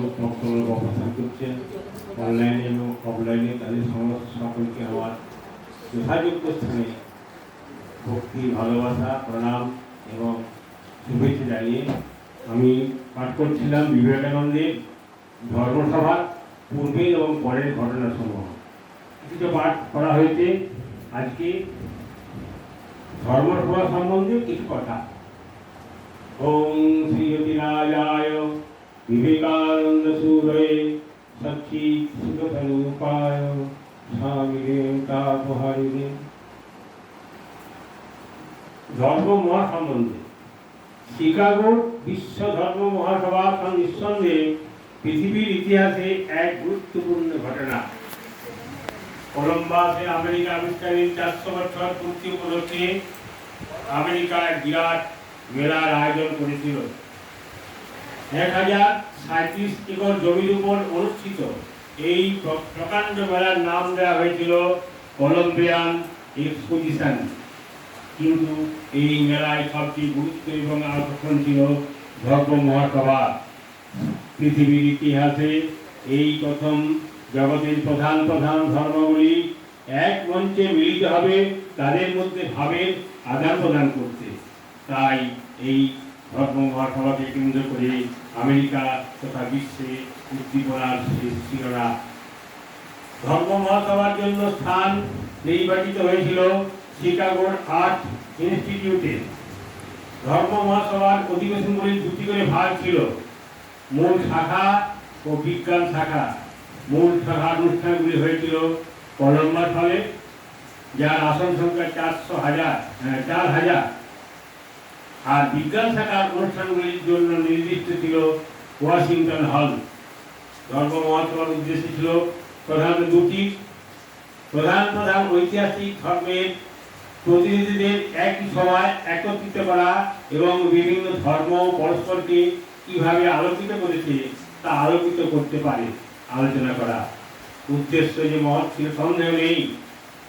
বক্তব্য অবস্থান করছেন অনলাইনে এবং অফলাইনে তাদের সমস্ত সকলকে আমার যথাযোগ্য স্থানে ভক্তি, ভালোবাসা, প্রণাম এবং শুভেচ্ছা জানিয়ে আমি পাঠ করছিলাম বিবেকানন্দের ধর্মসভার পূর্বের এবং পরের ঘটনাসমূহ। কিছু পাঠ করা হয়েছে। আজকে ধর্মসভা সম্বন্ধে কিছু কথা। ওম শ্রীয়তি রাজায় বিবেকানন্দ সুরয়ে স্বামী ধর্ম মহাসম্বন্ধে। শিকাগো বিশ্ব ধর্ম মহাসভা নিঃসন্দেহে পৃথিবীর ইতিহাসে এক গুরুত্বপূর্ণ ঘটনা। কলম্বাসে আমেরিকা আবিষ্কারের চারশো বছর পূর্তি উপলক্ষে আমেরিকা এক বিরাট মেলার আয়োজন করেছিল। এক হাজার সাঁত্রিশ একর জমির উপর অনুষ্ঠিত এই প্র- প্রকাণ্ড মেলার নাম দেওয়া হয়েছিল কলম্বিয়ান এক্সপোজিশন। কিন্তু এই মেলায় সবচেয়ে গুরুত্ব এবং আকর্ষণ ছিল ধর্ম মহাসভা। পৃথিবীর ইতিহাসে এই প্রথম জগতের প্রধান প্রধান ধর্মগুলি এক মঞ্চে মিলিত হবে, তাদের মধ্যে ভাবের আদান প্রদান করতে। তাই এই ধর্ম মহাসভাকে কেন্দ্র করে আমেরিকা তথা বিশ্বে উদ্দীপনার করা ধর্ম মহাসভার জন্য স্থান নির্বাচিত হয়েছিল শিকাগোর আর্ট ইনস্টিটিউটে। ধর্ম মহাসভার অধিবেশনগুলির দুটি করে ভাগ ছিল। মূল শাখা ও বিজ্ঞান শাখা। মূল শাখা অনুষ্ঠানগুলি হয়েছিল কলম্বাস হলে, যার আসন সংখ্যা চারশো হাজার চার হাজার। আর বিজ্ঞান শাখার অনুষ্ঠানগুলির জন্য নির্দিষ্ট ছিল ওয়াশিংটন হল। ধর্ম মহাসভার উদ্দেশ্য ছিল প্রধানত দুটি। প্রধান প্রধান ঐতিহাসিক ধর্মের প্রতিনিধিদের একই সময় একত্রিত করা এবং বিভিন্ন ধর্ম পরস্পরকে কীভাবে আলোকিত করেছে তা আলোকিত করতে পারে আলোচনা করা। উদ্দেশ্য যে মহৎ ছিল, সন্দেহ নেই।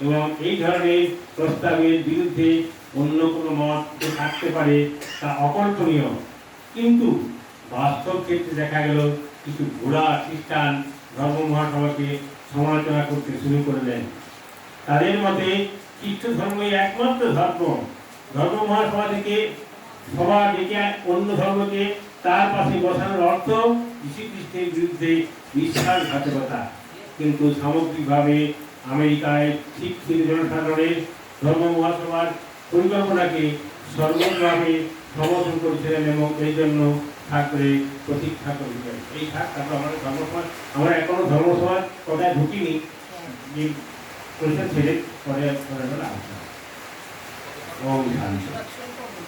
এবং এই ধরনের প্রস্তাবের বিরুদ্ধে অন্য কোনো মত থাকতে পারে তা অকল্পনীয়। কিন্তু বাস্তব ক্ষেত্রে দেখা গেল, কিছু ঘোড়া খ্রিস্টান ধর্ম মহাসভাকে সমালোচনা করতে শুরু করলেন। তাদের মতে খ্রিস্ট ধর্মই একমাত্র ধর্ম। ধর্ম মহাসভা থেকে সভা ডেকে অন্য ধর্মকে তার পাশে বসানোর অর্থ যীশু খ্রিস্টের বিরুদ্ধে বিশ্বাসঘাতকতা। কিন্তু সামগ্রিকভাবে আমেরিকায় শিক্ষিত জনসাধারণের ধর্ম মহাসভার পরিকল্পনাকে সর্বভাবে সমর্থন করেছিলেন এবং এই জন্য ঠাকুরে প্রতীক্ষা করেছিলেন। এই ঠাকুর তারপর আমাদের ধর্মসমাজ, আমরা এখনও ধর্মসমাজ কথায় ঢুকিনি পরিষদ ছেড়ে পরে আলোচনা ওম শান্তি।